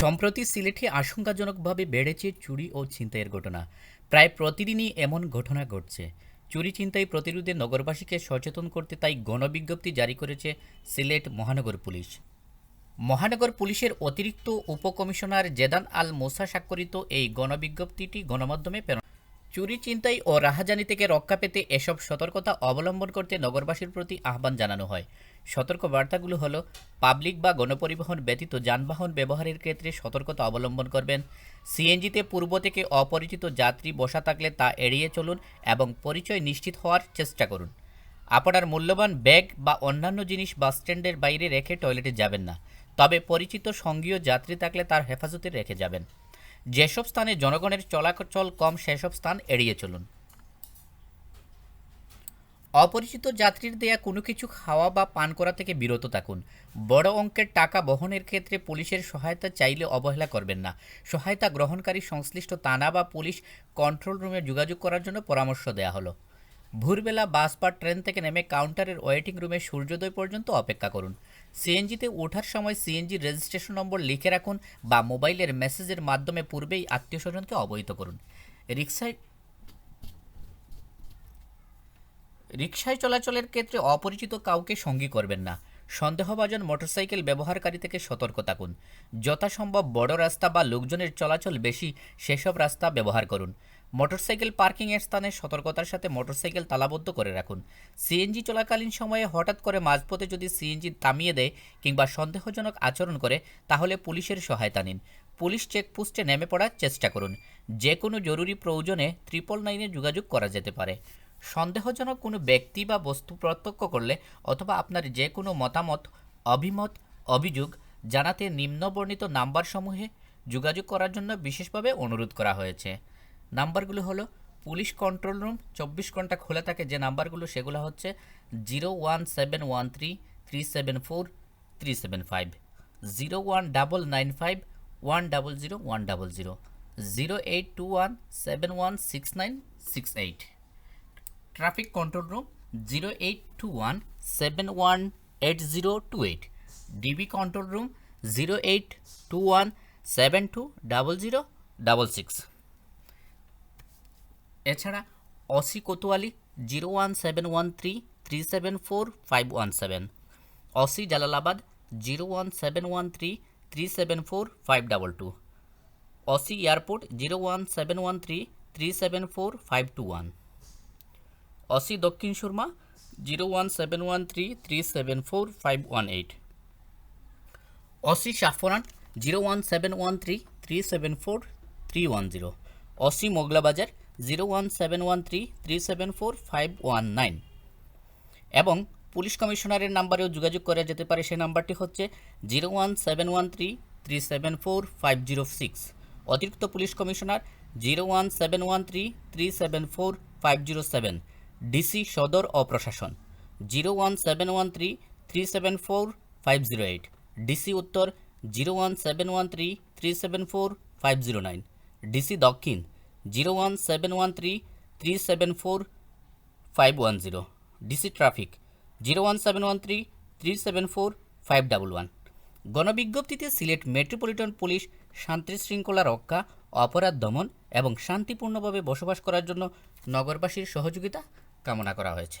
সম্প্রতি সিলেটে আশঙ্কাজনকভাবে বেড়েছে চুরি ও ছিনতাইয়ের ঘটনা। প্রায় প্রতিদিনই এমন ঘটনা ঘটছে। চুরি ছিনতাই প্রতিরোধে নগরবাসীকে সচেতন করতে তাই গণবিজ্ঞপ্তি জারি করেছে সিলেট মহানগর পুলিশ। মহানগর পুলিশের অতিরিক্ত উপকমিশনার জেদান আল মোসা স্বাক্ষরিত এই গণবিজ্ঞপ্তিটি গণমাধ্যমে প্রেরণ চুরি চিন্তাই ও রাহাজানি থেকে রক্ষা পেতে এসব সতর্কতা অবলম্বন করতে নগরবাসীর প্রতি আহ্বান জানানো হয়। সতর্ক বার্তাগুলো হলো, পাবলিক বা গণপরিবহন ব্যতীত যানবাহন ব্যবহারের ক্ষেত্রে সতর্কতা অবলম্বন করবেন, সিএনজিতে পূর্ব থেকে অপরিচিত যাত্রী বসা থাকলে তা এড়িয়ে চলুন এবং পরিচয় নিশ্চিত হওয়ার চেষ্টা করুন। আপনার মূল্যবান ব্যাগ বা অন্যান্য জিনিস বাস স্ট্যান্ডের বাইরে রেখে টয়লেটে যাবেন না, তবে পরিচিত সঙ্গীয় যাত্রী থাকলে তার হেফাজতে রেখে যাবেন। যেসব স্থানে জনগণের চলাচল কম, সেসব স্থান এড়িয়ে চলুন। অপরিচিত যাত্রীর দেয়া কোনো কিছু খাওয়া বা পান করা থেকে বিরত থাকুন। বড় অঙ্কের টাকা বহনের ক্ষেত্রে পুলিশের সহায়তা চাইলে অবহেলা করবেন না। সহায়তা গ্রহণকারী সংশ্লিষ্ট থানা বা পুলিশ কন্ট্রোল রুমে যোগাযোগ করার জন্য পরামর্শ দেওয়া হলো। ভোরবেলা বাস বা ট্রেন থেকে নেমে কাউন্টারের ওয়েটিং রুমে সূর্যোদয় পর্যন্ত অপেক্ষা করুন। সিএনজিতে ওঠার সময় সিএনজি রেজিস্ট্রেশন নম্বর লিখে রাখুন বা মোবাইলের মেসেজের মাধ্যমে পূর্বেই আত্মীয় স্বজনকে অবহিত করুন। রিক্সায় রিক্সায় চলাচলের ক্ষেত্রে অপরিচিত কাউকে সঙ্গী করবেন না। সন্দেহভাজন মোটরসাইকেল ব্যবহারকারী থেকে সতর্ক থাকুন। যথাসম্ভব বড় রাস্তা বা লোকজনের চলাচল বেশি, সেসব রাস্তা ব্যবহার করুন। মোটরসাইকেল পার্কিংয়ের স্থানে সতর্কতার সাথে মোটরসাইকেল তালাবদ্ধ করে রাখুন। সিএনজি চলাকালীন সময়ে হঠাৎ করে মাঝপথে যদি সিএনজি থামিয়ে দেয় কিংবা সন্দেহজনক আচরণ করে, তাহলে পুলিশের সহায়তা নিন। পুলিশ চেকপোস্টে নেমে পড়ার চেষ্টা করুন। যে কোনো জরুরি প্রয়োজনে ট্রিপল নাইনে যোগাযোগ করা যেতে পারে। সন্দেহজনক কোনো ব্যক্তি বা বস্তু প্রত্যক্ষ করলে অথবা আপনার যে কোনো মতামত, অভিমত, অভিযোগ জানাতে নিম্নবর্ণিত নাম্বারসমূহে যোগাযোগ করার জন্য বিশেষভাবে অনুরোধ করা হয়েছে। নাম্বারগুলো হলো পুলিশ কন্ট্রোল রুম, চব্বিশ ঘণ্টা খোলা থাকে, যে নাম্বারগুলো সেগুলো হচ্ছে zero one seven one three three seven four, three seven five. Zero one double nine five, one double zero, one double zero. Zero eight two one seven one six nine six eight. Traffic control room, zero eight two one seven one eight zero two eight. DB control room, zero eight two one seven two double zero double six. এছাড়া OC Kotwali zero one seven one three three seven four five one seven, OC Jalalabad zero one seven one three three seven four five double two, OC airport zero one seven one three three seven four five two one. OC Dakshin Surma zero one seven one three three seven four five one eight, OC Shahparan zero one seven one three three seven four three one zero, OC Mogla Bazar zero one seven one three three seven four five one nine. এবং police কমিশনারের নাম্বারেও যোগাযোগ করা যেতে পারে সে নাম্বারটি হচ্ছে zero one seven one three three seven four five zero six. অতিরিক্ত police commissioner zero one seven one three three seven four five zero seven. DC সদর ও প্রশাসন zero one seven one three three seven four five zero eight. DC উত্তর zero one seven one three three seven four five zero nine. DC দক্ষিণ zero one seven one three three seven four five one zero. DC traffic, zero one seven one three three seven four five double one. গণবিজ্ঞপ্তিতে Sylhet metropolitan police শান্তি শৃঙ্খলা রক্ষা, অপরাধ দমন এবং শান্তিপূর্ণভাবে বসবাস করার জন্য নগরবাসীর সহযোগিতা কামনা করা হয়েছে।